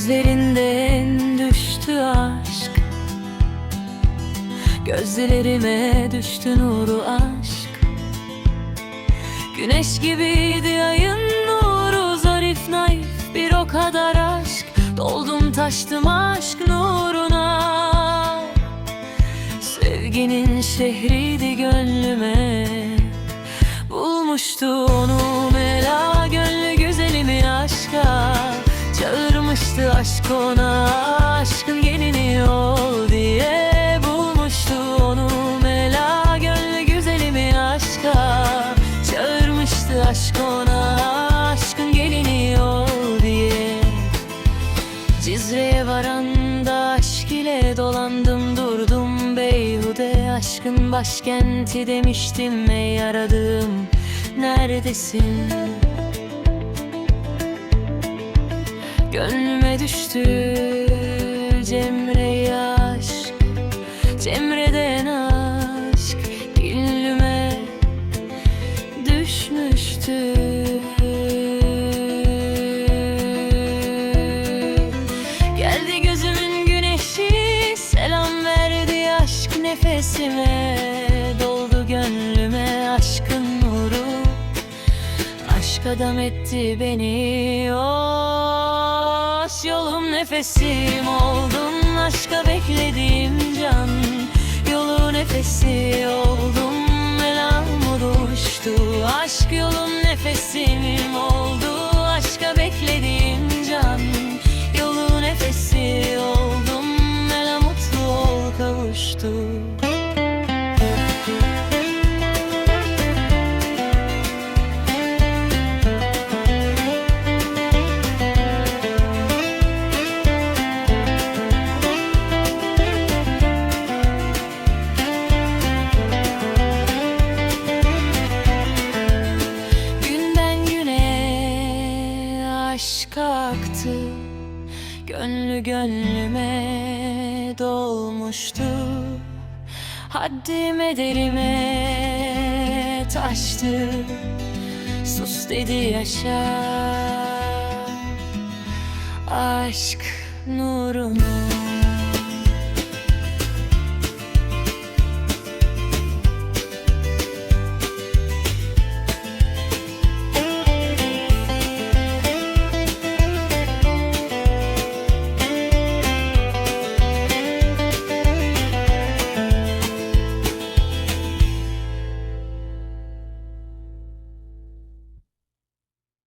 Gözlerinden düştü aşk. Gözlerime düştü nuru aşk. Güneş gibiydi ayın nuru Zarif naif bir o kadar aşk. Doldum taştım aşk nuruna. Sevginin şehriydi gönlüme aşk ona Aşkın gelini ol diye Bulmuştu onu. Mela Gönlü güzelimi aşka? Çağırmıştı aşk ona Aşkın gelini ol diye. Cizre'ye varanda aşk ile dolandım durdum beyhude. Aşkın başkenti demiştim ey aradığım. Neredesin? Gönlüme düştü Cemre aşk Cemre'den aşk Gönlüme düşmüştü. Geldi gözümün güneşi Selam verdi aşk nefesime. Doldu gönlüme aşkın nuru Aşk adam etti beni Oş yolum nefesim oldun Aşka beklediğim can Yolu nefesi oldum. Elam oluştu Aşk yolum nefesim oldu. Aşka beklediğim can Yolu nefesi oldum. Ela mutlu ol kavuştu aşk aktı Gönlü gönlüme dolmuştu. Haddim ederime taştı. Sus dedi yaşa. Aşk nurunu